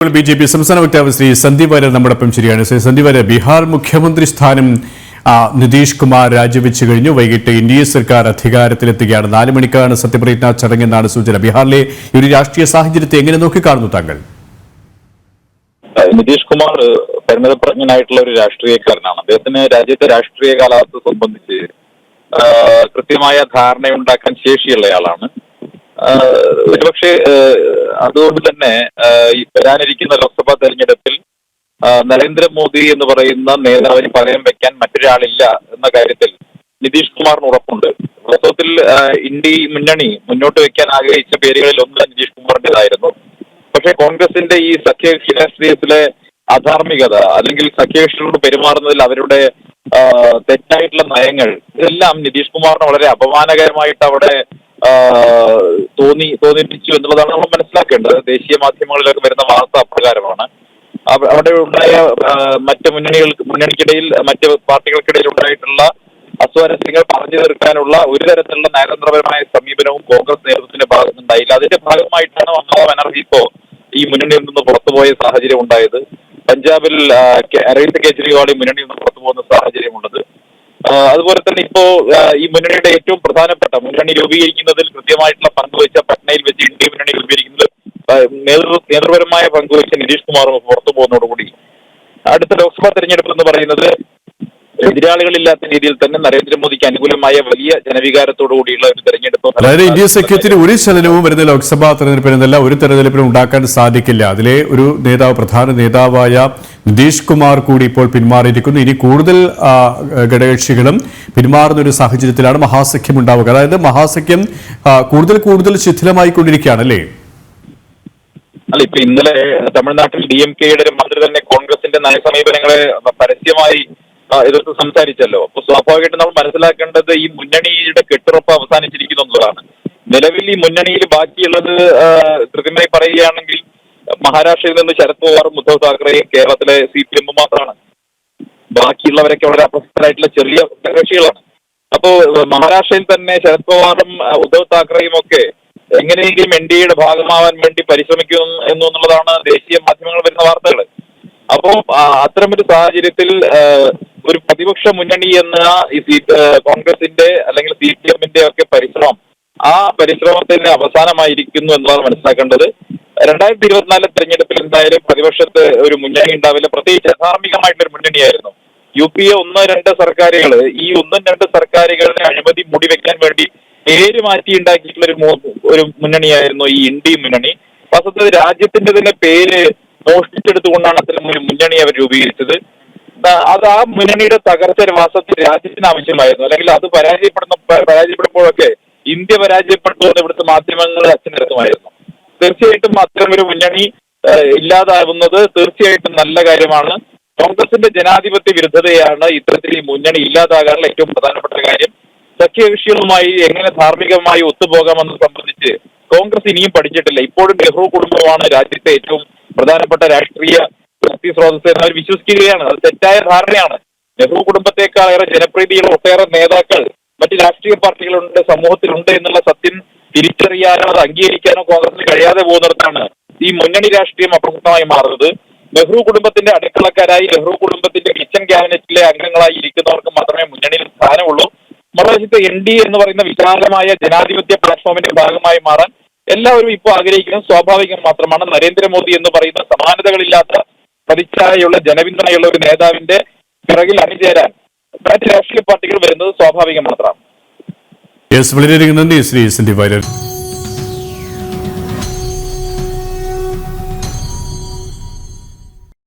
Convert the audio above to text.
B J P സംസ്ഥാന വക്താവ് ശ്രീ സന്ദീപ് വാര്യർ നമ്മോടൊപ്പം ശരിയാണ് ശ്രീ സന്ദീപ് വാര്യർ ബീഹാർ മുഖ്യമന്ത്രി സ്ഥാനം നിതീഷ് കുമാർ രാജിവെച്ചു കഴിഞ്ഞു. വൈകിട്ട് എൻ ഡി എ സർക്കാർ അധികാരത്തിലെത്തുകയാണ്. നാല് മണിക്കാണ് സത്യപ്രതിജ്ഞാ ചടങ്ങെന്നാണ് സൂചന. ബീഹാറിലെ ഈ ഒരു രാഷ്ട്രീയ സാഹചര്യത്തെ എങ്ങനെ നോക്കിക്കാണുന്നു താങ്കൾ? നിതീഷ് കുമാർ പരിമിതപ്രജ്ഞനായിട്ടുള്ള ഒരു രാഷ്ട്രീയക്കാരനാണ്. അദ്ദേഹത്തിന് രാജ്യത്തെ രാഷ്ട്രീയ കാലാവസ്ഥ സംബന്ധിച്ച് കൃത്യമായ ധാരണയുണ്ടാക്കാൻ ശേഷിയുള്ളയാളാണ്. ഒരുപക്ഷെ അതുകൊണ്ട് തന്നെ ഈ വരാനിരിക്കുന്ന ലോക്സഭാ തെരഞ്ഞെടുപ്പിൽ നരേന്ദ്രമോദി എന്ന് പറയുന്ന നേതാവിന് പകരം വെക്കാൻ മറ്റൊരാളില്ല എന്ന കാര്യത്തിൽ നിതീഷ് കുമാറിന് ഉറപ്പുണ്ട്. വാസ്തവത്തിൽ ഇന്ത്യ മുന്നണി മുന്നോട്ട് വെക്കാൻ ആഗ്രഹിച്ച പേരുകളിൽ ഒന്ന് നിതീഷ് കുമാറിന്റെതായിരുന്നു. പക്ഷേ കോൺഗ്രസിന്റെ ഈ സഖ്യകക്ഷി രാഷ്ട്രീയത്തിലെ അധാർമികത അല്ലെങ്കിൽ സഖ്യകക്ഷികളോട് പെരുമാറുന്നതിൽ അവരുടെ തെറ്റായിട്ടുള്ള നയങ്ങൾ ഇതെല്ലാം നിതീഷ് കുമാറിന് വളരെ അപമാനകരമായിട്ട് അവിടെ തോന്നി തോന്നിപ്പിച്ചു എന്നുള്ളതാണ് നമ്മൾ മനസ്സിലാക്കേണ്ടത്. ദേശീയ മാധ്യമങ്ങളിലൊക്കെ വരുന്ന വാർത്ത അപ്രകാരമാണ്. അവിടെ ഉണ്ടായ മറ്റ് മുന്നണികൾക്ക് മുന്നണിക്കിടയിൽ മറ്റ് പാർട്ടികൾക്കിടയിൽ ഉണ്ടായിട്ടുള്ള അസ്വാരസ്യങ്ങൾ പറഞ്ഞു തീർക്കാനുള്ള ഒരു തരത്തിലുള്ള നയതന്ത്രപരമായ സമീപനവും കോൺഗ്രസ് നേതൃത്വത്തിന്റെ ഭാഗത്തുനിന്നുണ്ടായില്ല. അതിന്റെ ഭാഗമായിട്ടാണ് മമതാ ബാനർജി ഇപ്പോ ഈ മുന്നണിയിൽ നിന്ന് പുറത്തുപോയ സാഹചര്യം ഉണ്ടായത്. പഞ്ചാബിൽ അരവിന്ദ് കെജ്രിവാൾ ഈ മുന്നണിയിൽ നിന്ന് പുറത്തുപോകുന്ന സാഹചര്യമുള്ളത്. അതുപോലെ തന്നെ ഇപ്പോ ഈ മുന്നണിയുടെ ഏറ്റവും പ്രധാനപ്പെട്ട മുന്നണി രൂപീകരിക്കുന്നതിൽ കൃത്യമായിട്ടുള്ള പങ്കുവച്ച പട്നയിൽ വെച്ച് ഇന്ത്യ മുന്നണി രൂപീകരിക്കുന്നത് നേതൃ നേതൃപരമായ പങ്കുവച്ച നിതീഷ് കുമാറും പുറത്തു പോകുന്നതോടുകൂടി. അടുത്ത ലോക്സഭാ തെരഞ്ഞെടുപ്പ് എന്ന് പറയുന്നത് എതിരാളികളില്ലാത്ത രീതിയിൽ തന്നെ നരേന്ദ്രമോദിക്ക് അനുകൂലമായ വലിയ ജനവികാരത്തോടു കൂടിയുള്ള ഒരു തെരഞ്ഞെടുപ്പ് അതായത് ഇന്ത്യ സഖ്യത്തിന് ഒരു ചലനവും വരുന്ന ലോക്സഭാ തെരഞ്ഞെടുപ്പിനെന്നല്ല ഒരു തെരഞ്ഞെടുപ്പിനും ഉണ്ടാക്കാൻ സാധിക്കില്ല. അതിലെ ഒരു നേതാവ് പ്രധാന നേതാവായ നിതീഷ് കുമാർ കൂടി ഇപ്പോൾ പിന്മാറിയിരിക്കുന്നു. ഇനി കൂടുതൽ ഘടകകക്ഷികളും പിന്മാറുന്ന ഒരു സാഹചര്യത്തിലാണ് മഹാസഖ്യം ഉണ്ടാവുക. അതായത് മഹാസഖ്യം കൂടുതൽ കൂടുതൽ ശിഥിലമായിക്കൊണ്ടിരിക്കുകയാണ് അല്ലേ? അല്ല ഇപ്പൊ ഇന്നലെ തമിഴ്നാട്ടിൽ ഡി എം കെയുടെ ഒരു മന്ത്രി തന്നെ കോൺഗ്രസിന്റെ നയസമീപനങ്ങളെ പരസ്യമായി എതിർത്ത് സംസാരിച്ചല്ലോ. അപ്പൊ സ്വാഭാവികമായിട്ടും നമ്മൾ മനസ്സിലാക്കേണ്ടത് ഈ മുന്നണിയുടെ കെട്ടുറപ്പ് അവസാനിച്ചിരിക്കുന്നു എന്നുള്ളതാണ്. നിലവിൽ ഈ മുന്നണിയിൽ ബാക്കിയുള്ളത് കൃത്യമായി പറയുകയാണെങ്കിൽ മഹാരാഷ്ട്രയിൽ നിന്ന് ശരത് പവാറും ഉദ്ധവ് താക്കറെയും കേരളത്തിലെ സി പി എമ്മും മാത്രമാണ്. ബാക്കിയുള്ളവരൊക്കെ വളരെ അപ്രസക്തരായിട്ടുള്ള ചെറിയ കക്ഷികളാണ്. അപ്പോ മഹാരാഷ്ട്രയിൽ തന്നെ ശരത് പവാറും ഉദ്ധവ് താക്കറെയും ഒക്കെ എങ്ങനെയെങ്കിലും എൻ ഡി എയുടെ ഭാഗമാവാൻ വേണ്ടി പരിശ്രമിക്കും എന്നു എന്നുള്ളതാണ് ദേശീയ മാധ്യമങ്ങൾ വരുന്ന വാർത്തകൾ അപ്പോൾ അത്തരമൊരു സാഹചര്യത്തിൽ ഒരു പ്രതിപക്ഷ മുന്നണി എന്ന ഈ സി കോൺഗ്രസിന്റെ അല്ലെങ്കിൽ സി പി എമ്മിന്റെ ഒക്കെ പരിശ്രമം ആ പരിശ്രമത്തിന് അവസാനമായിരിക്കുന്നു എന്നതാണ് മനസ്സിലാക്കേണ്ടത്. രണ്ടായിരത്തി ഇരുപത്തിനാലിലെ തെരഞ്ഞെടുപ്പിൽ എന്തായാലും പ്രതിപക്ഷത്ത് ഒരു മുന്നണി ഉണ്ടാവില്ല. പ്രത്യേകിച്ച് അധാർമികമായിട്ടൊരു ഒരു മുന്നണിയായിരുന്നു. യു പി എ ഒന്ന് രണ്ട് സർക്കാരുകൾ ഈ ഒന്നും രണ്ട് സർക്കാരുകളുടെ അഴിമതി മൂടിവെക്കാൻ വേണ്ടി പേര് മാറ്റി ഉണ്ടാക്കിയിട്ടുള്ള ഒരു ഒരു മുന്നണിയായിരുന്നു ഈ ഇന്ത്യ മുന്നണി. വാസ്തവത്തിൽ രാജ്യത്തിന്റെ തന്നെ പേര് മോഷ്ടിച്ചെടുത്തുകൊണ്ടാണ് അത്തരം ഒരു മുന്നണി അവർ രൂപീകരിച്ചത്. അത് ആ മുന്നണിയുടെ തകർച്ച വാസ്തവത്തിൽ രാജ്യത്തിന് ആവശ്യമായിരുന്നു. അല്ലെങ്കിൽ അത് പരാജയപ്പെടുന്ന പരാജയപ്പെടുമ്പോഴൊക്കെ ഇന്ത്യ പരാജയപ്പെട്ടു എന്ന് ഇവിടുത്തെ മാധ്യമങ്ങൾ അച്ഛനടുത്തുമായിരുന്നു തീർച്ചയായിട്ടും അത്തരമൊരു മുന്നണി ഇല്ലാതാവുന്നത് തീർച്ചയായിട്ടും നല്ല കാര്യമാണ്. കോൺഗ്രസിന്റെ ജനാധിപത്യ വിരുദ്ധതയാണ് ഇത്തരത്തിൽ ഈ മുന്നണി ഇല്ലാതാകാനുള്ള ഏറ്റവും പ്രധാനപ്പെട്ട കാര്യം. സഖ്യകക്ഷികളുമായി എങ്ങനെ ധാർമ്മികമായി ഒത്തുപോകാമെന്ന് സംബന്ധിച്ച് കോൺഗ്രസ് ഇനിയും പഠിച്ചിട്ടില്ല. ഇപ്പോഴും നെഹ്റു കുടുംബമാണ് രാജ്യത്തെ ഏറ്റവും പ്രധാനപ്പെട്ട രാഷ്ട്രീയ ശക്തി സ്രോതസ് വിശ്വസിക്കുകയാണ് അത് തെറ്റായ ധാരണയാണ്. നെഹ്റു കുടുംബത്തെക്കാൾ ഏറെ ജനപ്രീതിയുള്ള ഒട്ടേറെ നേതാക്കൾ മറ്റ് രാഷ്ട്രീയ പാർട്ടികളുണ്ട് സമൂഹത്തിലുണ്ട് എന്നുള്ള സത്യം തിരിച്ചറിയാനോ അത് അംഗീകരിക്കാനോ കോൺഗ്രസിന് കഴിയാതെ പോകുന്നിടത്താണ് ഈ മുന്നണി രാഷ്ട്രീയം അപ്രസക്തമായി മാറുന്നത്. നെഹ്റു കുടുംബത്തിന്റെ അടുക്കളക്കാരായി നെഹ്റു കുടുംബത്തിന്റെ കിച്ചൺ ക്യാബിനറ്റിലെ അംഗങ്ങളായി ഇരിക്കുന്നവർക്ക് മാത്രമേ മുന്നണിയിൽ സ്ഥാനമുള്ളൂ. മറുവശത്ത് എൻ ഡി എന്ന് പറയുന്ന വിശാലമായ ജനാധിപത്യ പ്ലാറ്റ്ഫോമിന്റെ ഭാഗമായി മാറാൻ എല്ലാവരും ഇപ്പോൾ ആഗ്രഹിക്കുന്നത് സ്വാഭാവികം മാത്രമാണ്. നരേന്ദ്രമോദി എന്ന് പറയുന്ന സമാനതകളില്ലാത്ത പ്രതിച്ഛായയുള്ള ജനപിന്തുണയുള്ള ഒരു നേതാവിന്റെ പിറകിൽ അണിചേരാൻ മറ്റ് രാഷ്ട്രീയ പാർട്ടികൾ വരുന്നത് സ്വാഭാവികം മാത്രമാണ് വളരെയധികം നന്ദി ശ്രീ സന്ദീപ് വാര്യർ